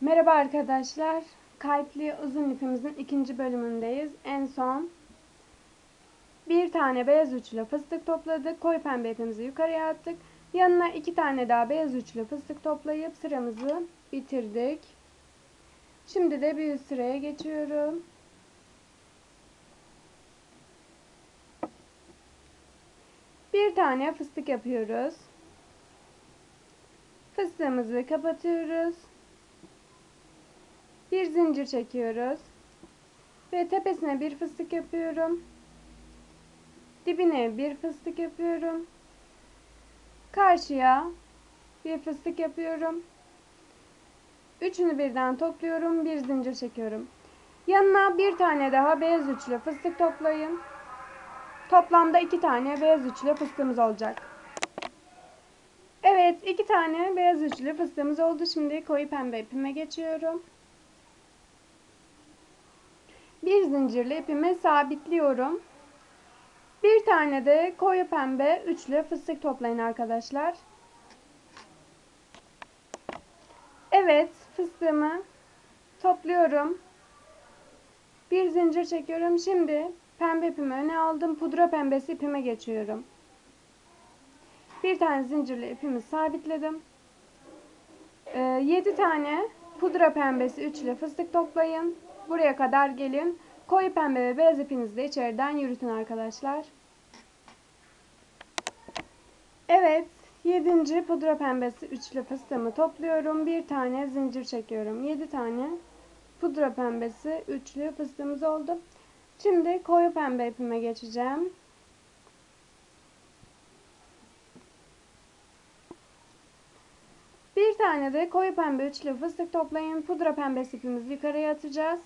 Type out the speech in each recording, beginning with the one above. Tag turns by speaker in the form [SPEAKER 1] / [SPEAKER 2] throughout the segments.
[SPEAKER 1] Merhaba arkadaşlar. Kalpli uzun ipimizin ikinci bölümündeyiz. En son bir tane beyaz uçlu fıstık topladık. Koyu pembe ipimizi yukarıya attık. Yanına iki tane daha beyaz uçlu fıstık toplayıp sıramızı bitirdik. Şimdi de bir üst sıraya geçiyorum. Bir tane fıstık yapıyoruz. Fıstığımızı kapatıyoruz. Zincir çekiyoruz. Ve tepesine bir fıstık yapıyorum. Dibine bir fıstık yapıyorum. Karşıya bir fıstık yapıyorum. Üçünü birden topluyorum. Bir zincir çekiyorum. Yanına bir tane daha beyaz üçlü fıstık toplayın. Toplamda iki tane beyaz üçlü fıstığımız olacak. Evet iki tane beyaz üçlü fıstığımız oldu. Şimdi koyu pembe ipime geçiyorum. Bir zincirli ipimi sabitliyorum. Bir tane de koyu pembe üçlü fıstık toplayın arkadaşlar. Evet fıstığımı topluyorum. Bir zincir çekiyorum. Şimdi pembe ipimi öne aldım. Pudra pembesi ipime geçiyorum. Bir tane zincirli ipimi sabitledim. Ee, 7 tane pudra pembesi üçlü fıstık toplayın. Buraya kadar gelin. Koyu pembe ve beyaz ipinizi de içeriden yürütün arkadaşlar. Evet. 7. pudra pembesi üçlü fıstığımı topluyorum. Bir tane zincir çekiyorum. 7 tane pudra pembesi üçlü fıstığımız oldu. Şimdi koyu pembe ipime geçeceğim. Bir tane de koyu pembe üçlü fıstık toplayın. Pudra pembesi ipimizi yukarıya atacağız.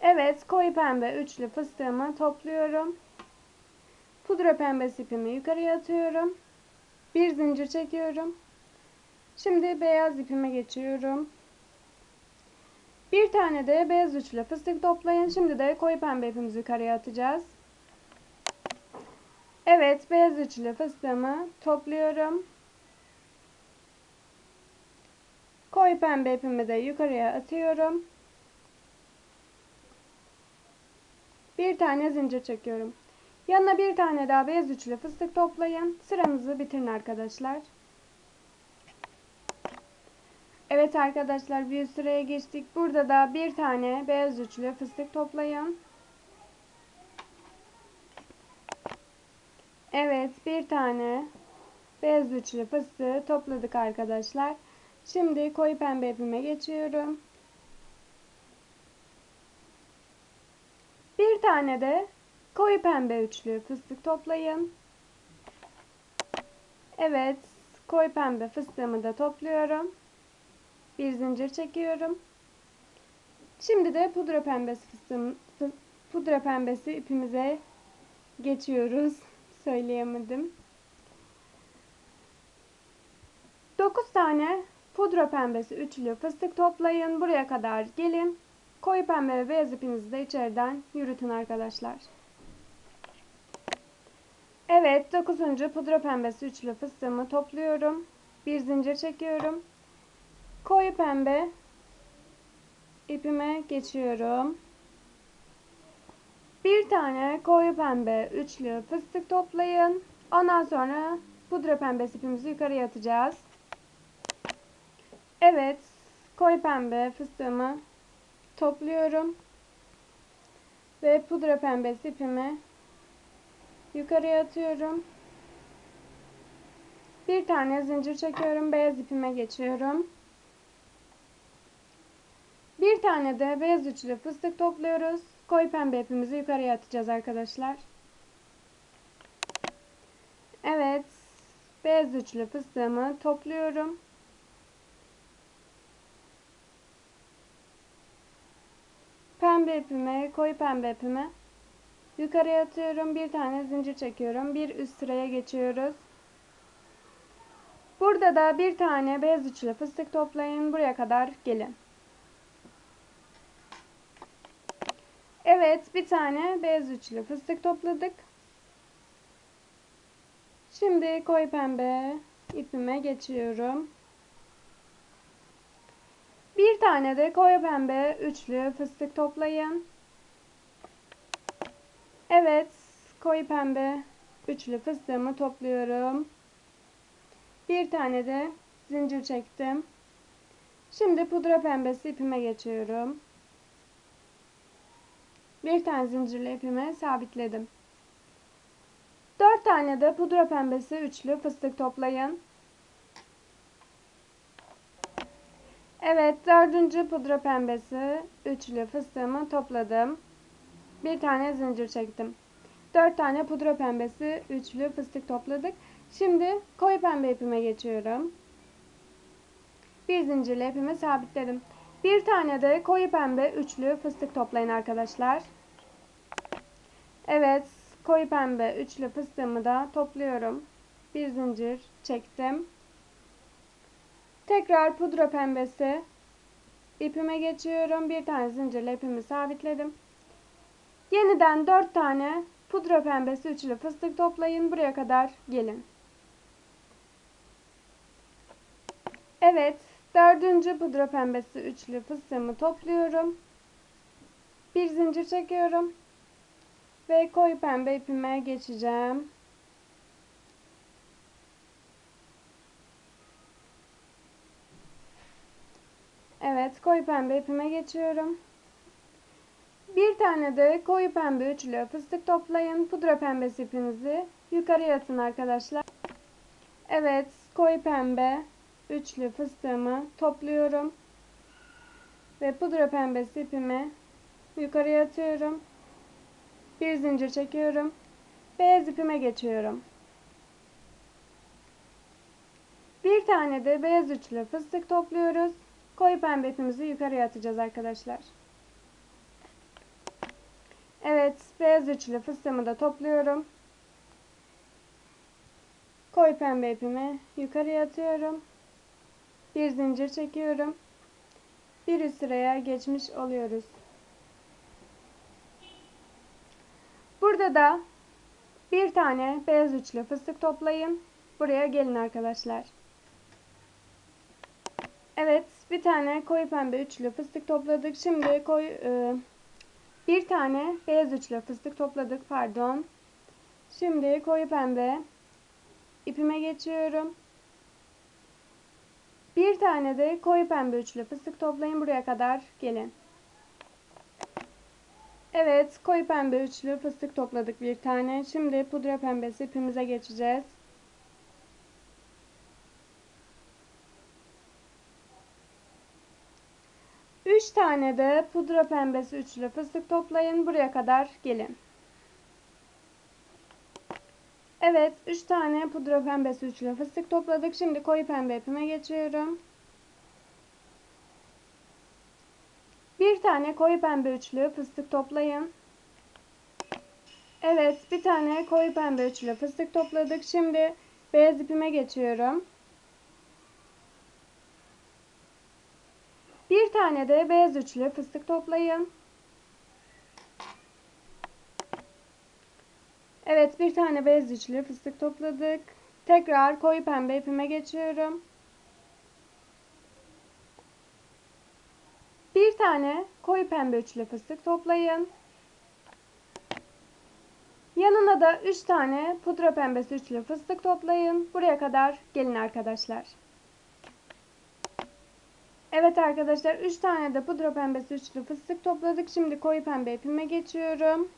[SPEAKER 1] Evet, koyu pembe üçlü fıstığımı topluyorum. Pudra pembesi ipimi yukarıya atıyorum. Bir zincir çekiyorum. Şimdi beyaz ipime geçiyorum. Bir tane de beyaz üçlü fıstık toplayın. Şimdi de koyu pembe ipimizi yukarıya atacağız. Evet, beyaz üçlü fıstığımı topluyorum. Koyu pembe ipimi de yukarıya atıyorum. Bir tane zincir çekiyorum. Yanına bir tane daha beyaz üçlü fıstık toplayın. Sıramızı bitirin arkadaşlar. Evet arkadaşlar bir sıraya geçtik. Burada da bir tane beyaz üçlü fıstık toplayın. Evet bir tane beyaz üçlü fıstığı topladık arkadaşlar. Şimdi koyu pembe ipime geçiyorum. Bir tane de koyu pembe üçlü fıstık toplayın. Evet koyu pembe fıstığımı da topluyorum. Bir zincir çekiyorum. Şimdi de pudra pembesi fıstığım, pudra pembesi ipimize geçiyoruz. Söyleyemedim. 9 tane pudra pembesi üçlü fıstık toplayın. Buraya kadar gelin. Koyu pembe ve beyaz ipinizi de içeriden yürütün arkadaşlar. Evet 9. pudra pembesi üçlü fıstığımı topluyorum. Bir zincir çekiyorum. Koyu pembe ipime geçiyorum. Bir tane koyu pembe üçlü fıstık toplayın. Ondan sonra pudra pembesi ipimizi yukarıya atacağız. Evet, koyu pembe fıstığımı topluyorum. Ve pudra pembesi ipimi yukarıya atıyorum. Bir tane zincir çekiyorum. Beyaz ipime geçiyorum. Bir tane de beyaz üçlü fıstık topluyoruz. Koyu pembe ipimizi yukarıya atacağız arkadaşlar. Evet. Beyaz üçlü fıstığımı topluyorum. Pembe ipimi, koyu pembe ipimi yukarıya atıyorum. Bir tane zincir çekiyorum. Bir üst sıraya geçiyoruz. Burada da bir tane beyaz üçlü fıstık toplayın. Buraya kadar gelin. Evet bir tane beyaz üçlü fıstık topladık. Şimdi koyu pembe ipime geçiyorum. Bir tane de koyu pembe üçlü fıstık toplayın. Evet, koyu pembe üçlü fıstığımı topluyorum. Bir tane de zincir çektim. Şimdi pudra pembesi ipime geçiyorum. Bir tane zincirle ipime sabitledim. Dört tane de pudra pembesi üçlü fıstık toplayın. Evet, dördüncü pudra pembesi üçlü fıstığımı topladım. Bir tane zincir çektim. Dört tane pudra pembesi üçlü fıstık topladık. Şimdi koyu pembe ipime geçiyorum. Bir zincirle ipimi sabitledim. Bir tane de koyu pembe üçlü fıstık toplayın arkadaşlar. Evet, koyu pembe üçlü fıstığımı da topluyorum. Bir zincir çektim. Tekrar pudra pembesi ipime geçiyorum. Bir tane zincirle ipimi sabitledim. Yeniden 4 tane pudra pembesi üçlü fıstık toplayın. Buraya kadar gelin. Evet, dördüncü pudra pembesi üçlü fıstığımı topluyorum. Bir zincir çekiyorum. Ve koyu pembe ipime geçeceğim. Evet, koyu pembe ipime geçiyorum. Bir tane de koyu pembe üçlü fıstık toplayın. Pudra pembesi ipinizi yukarıya atın arkadaşlar. Evet, koyu pembe üçlü fıstığımı topluyorum. Ve pudra pembesi ipimi yukarıya atıyorum. Bir zincir çekiyorum. Beyaz ipime geçiyorum. Bir tane de beyaz üçlü fıstık topluyoruz. Koyu pembe ipimizi yukarıya atacağız arkadaşlar. Evet, beyaz üçlü fıstığımı da topluyorum. Koyu pembe ipimi yukarıya atıyorum. Bir zincir çekiyorum. Bir üst sıraya geçmiş oluyoruz. Burada da bir tane beyaz üçlü fıstık toplayın. Buraya gelin arkadaşlar. Evet, bir tane koyu pembe üçlü fıstık topladık. Şimdi koyu e, bir tane beyaz üçlü fıstık topladık. Pardon. Şimdi koyu pembe ipime geçiyorum. Bir tane de koyu pembe üçlü fıstık toplayın. Buraya kadar gelin. Evet, koyu pembe üçlü fıstık topladık bir tane. Şimdi pudra pembesi ipimize geçeceğiz. Üç tane de pudra pembesi üçlü fıstık toplayın. Buraya kadar gelin. Evet, üç tane pudra pembesi üçlü fıstık topladık. Şimdi koyu pembe ipime geçiyorum. Bir tane koyu pembe üçlü fıstık toplayın. Evet, bir tane koyu pembe üçlü fıstık topladık. Şimdi beyaz ipime geçiyorum. Bir tane de beyaz üçlü fıstık toplayın. Evet, bir tane beyaz üçlü fıstık topladık. Tekrar koyu pembe ipime geçiyorum. Bir tane koyu pembe üçlü fıstık toplayın. Yanına da 3 tane pudra pembesi üçlü fıstık toplayın. Buraya kadar gelin arkadaşlar. Evet arkadaşlar 3 tane de pudra pembesi üçlü fıstık topladık. Şimdi koyu pembe ipime geçiyorum.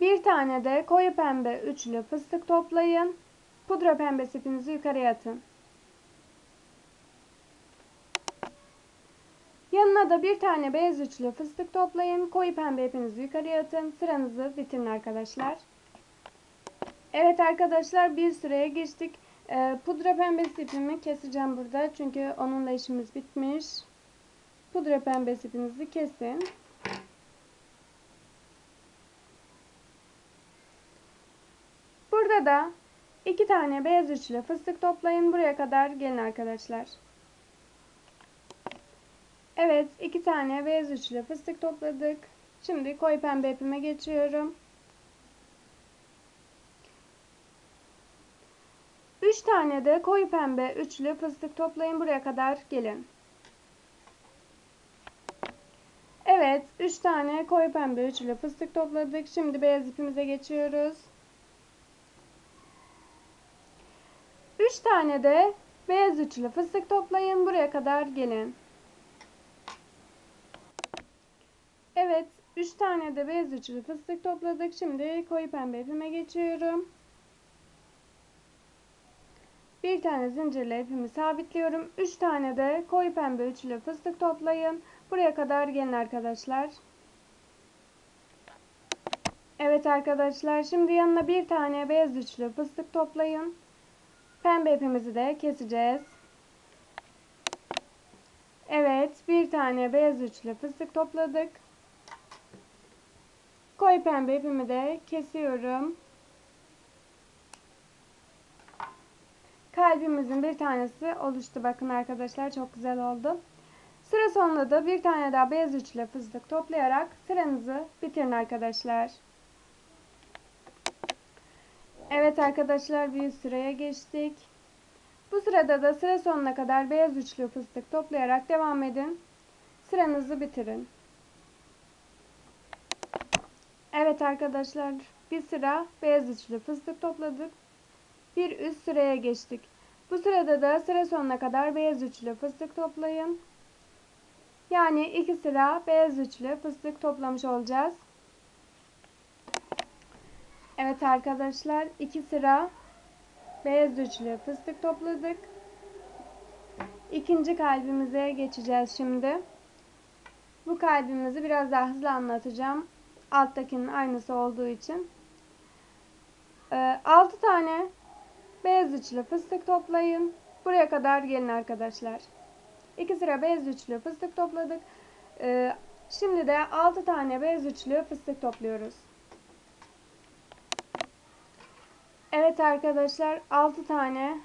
[SPEAKER 1] Bir tane de koyu pembe üçlü fıstık toplayın. Pudra pembesi ipinizi yukarıya atın. Yanına da bir tane beyaz üçlü fıstık toplayın. Koyu pembe ipinizi yukarıya atın. Sıranızı bitirin arkadaşlar. Evet arkadaşlar bir sıraya geçtik. Ee, pudra pembesi ipimi keseceğim burada. Çünkü onunla işimiz bitmiş. Pudra pembesi ipinizi kesin. Burada da iki tane beyaz üçlü fıstık toplayın. Buraya kadar gelin arkadaşlar. Evet, iki tane beyaz üçlü fıstık topladık. Şimdi koyu pembe ipime geçiyorum. Üç tane de koyu pembe üçlü fıstık toplayın. Buraya kadar gelin. Evet, 3 tane koyu pembe üçlü fıstık topladık. Şimdi beyaz ipimize geçiyoruz. 3 tane de beyaz üçlü fıstık toplayın. Buraya kadar gelin. Evet, 3 tane de beyaz üçlü fıstık topladık. Şimdi koyu pembe ipime geçiyorum. Bir tane zincirle ipimi sabitliyorum. 3 tane de koyu pembe üçlü fıstık toplayın. Buraya kadar gelin arkadaşlar. Evet arkadaşlar şimdi yanına bir tane beyaz üçlü fıstık toplayın. Pembe ipimizi de keseceğiz. Evet bir tane beyaz üçlü fıstık topladık. Koyu pembe ipimi de kesiyorum. Kalbimizin bir tanesi oluştu. Bakın arkadaşlar çok güzel oldu. Sıra sonunda da bir tane daha beyaz üçlü fıstık toplayarak sıranızı bitirin arkadaşlar. Evet arkadaşlar bir sıraya geçtik. Bu sırada da sıra sonuna kadar beyaz üçlü fıstık toplayarak devam edin. Sıranızı bitirin. Evet arkadaşlar bir sıra beyaz üçlü fıstık topladık. Bir üst sıraya geçtik. Bu sırada da sıra sonuna kadar beyaz üçlü fıstık toplayın. Yani iki sıra beyaz üçlü fıstık toplamış olacağız. Evet arkadaşlar iki sıra beyaz üçlü fıstık topladık. İkinci kalbimize geçeceğiz şimdi. Bu kalbimizi biraz daha hızlı anlatacağım. Alttakinin aynısı olduğu için. 6 ee, tane beyaz üçlü fıstık toplayın. Buraya kadar gelin arkadaşlar. 2 sıra beyaz üçlü fıstık topladık. Ee, şimdi de 6 tane beyaz üçlü fıstık topluyoruz. Evet arkadaşlar 6 tane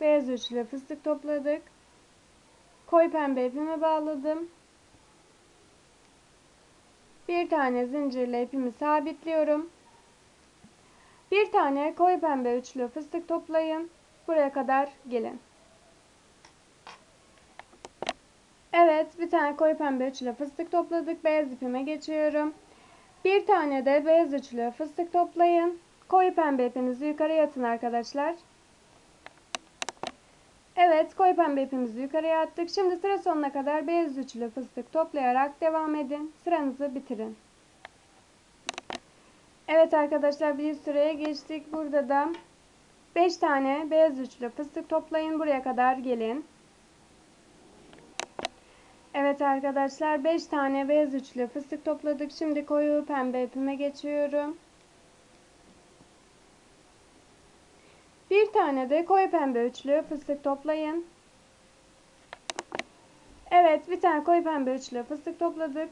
[SPEAKER 1] beyaz üçlü fıstık topladık. Koyu pembe ipimi bağladım. Bir tane zincirle ipimi sabitliyorum. Bir tane koyu pembe üçlü fıstık toplayın. Buraya kadar gelin. Evet bir tane koyu pembe üçlü fıstık topladık. Beyaz ipime geçiyorum. Bir tane de beyaz üçlü fıstık toplayın. Koyu pembe ipinizi yukarıya atın arkadaşlar. Evet koyu pembe ipimizi yukarıya attık. Şimdi sıra sonuna kadar beyaz üçlü fıstık toplayarak devam edin. Sıranızı bitirin. Evet arkadaşlar bir sıraya geçtik. Burada da 5 tane beyaz üçlü fıstık toplayın. Buraya kadar gelin. Evet arkadaşlar 5 tane beyaz üçlü fıstık topladık. Şimdi koyu pembe ipime geçiyorum. Bir tane de koyu pembe üçlü fıstık toplayın. Evet bir tane koyu pembe üçlü fıstık topladık.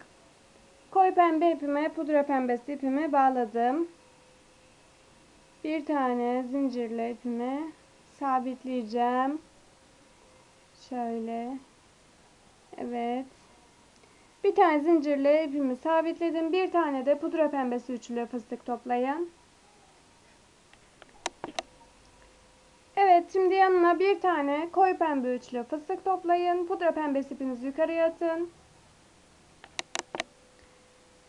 [SPEAKER 1] Koyu pembe ipime pudra pembesi ipimi bağladım. Bir tane zincirle ipimi sabitleyeceğim. Şöyle. Evet. Bir tane zincirle ipimi sabitledim. Bir tane de pudra pembesi üçlü fıstık toplayın. Evet şimdi yanına bir tane koyu pembe üçlü fıstık toplayın. Pudra pembesi ipinizi yukarıya atın.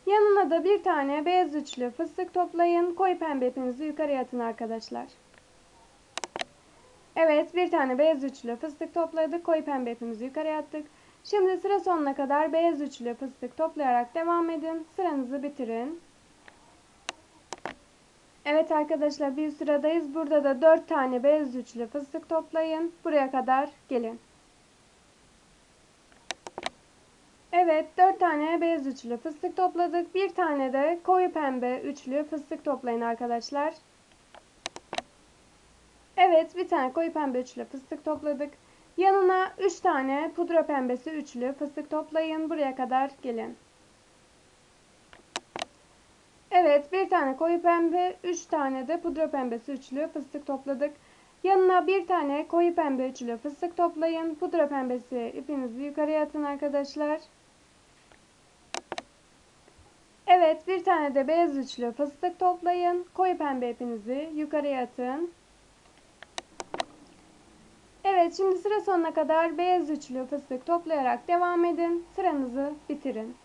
[SPEAKER 1] Yanına da bir tane beyaz üçlü fıstık toplayın. Koyu pembe ipinizi yukarıya atın arkadaşlar. Evet bir tane beyaz üçlü fıstık topladık. Koyu pembe ipimizi yukarıya attık. Şimdi sıra sonuna kadar beyaz üçlü fıstık toplayarak devam edin. Sıranızı bitirin. Evet arkadaşlar bir sıradayız. Burada da 4 tane beyaz üçlü fıstık toplayın. Buraya kadar gelin. Evet 4 tane beyaz üçlü fıstık topladık. Bir tane de koyu pembe üçlü fıstık toplayın arkadaşlar. Evet bir tane koyu pembe üçlü fıstık topladık. Yanına 3 tane pudra pembesi üçlü fıstık toplayın. Buraya kadar gelin. Evet bir tane koyu pembe, 3 tane de pudra pembesi üçlü fıstık topladık. Yanına bir tane koyu pembe üçlü fıstık toplayın. Pudra pembesi ipinizi yukarıya atın arkadaşlar. Evet bir tane de beyaz üçlü fıstık toplayın. Koyu pembe ipinizi yukarıya atın. Evet şimdi sıra sonuna kadar beyaz üçlü fıstık toplayarak devam edin. Sıranızı bitirin.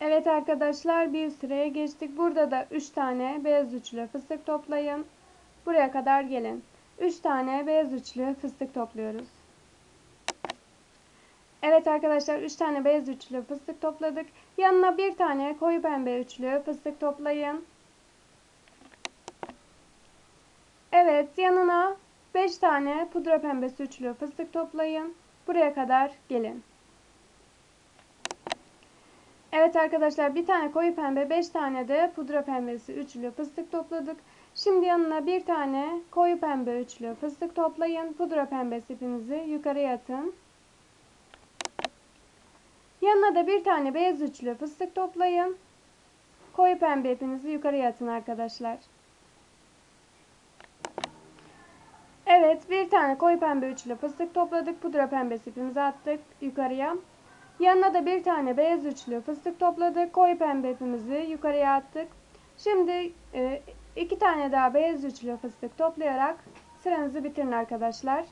[SPEAKER 1] Evet arkadaşlar bir sıraya geçtik. Burada da 3 tane beyaz üçlü fıstık toplayın. Buraya kadar gelin. 3 tane beyaz üçlü fıstık topluyoruz. Evet arkadaşlar 3 tane beyaz üçlü fıstık topladık. Yanına bir tane koyu pembe üçlü fıstık toplayın. Evet yanına 5 tane pudra pembesi üçlü fıstık toplayın. Buraya kadar gelin. Evet arkadaşlar bir tane koyu pembe 5 tane de pudra pembesi üçlü fıstık topladık. Şimdi yanına bir tane koyu pembe üçlü fıstık toplayın. Pudra pembesi ipinizi yukarıya atın. Yanına da bir tane beyaz üçlü fıstık toplayın. Koyu pembe ipinizi yukarıya atın arkadaşlar. Evet bir tane koyu pembe üçlü fıstık topladık. Pudra pembesi ipimizi attık yukarıya. Yanına da bir tane beyaz üçlü fıstık topladık. Koyu pembe ipimizi yukarıya attık. Şimdi e, iki tane daha beyaz üçlü fıstık toplayarak sıranızı bitirin arkadaşlar.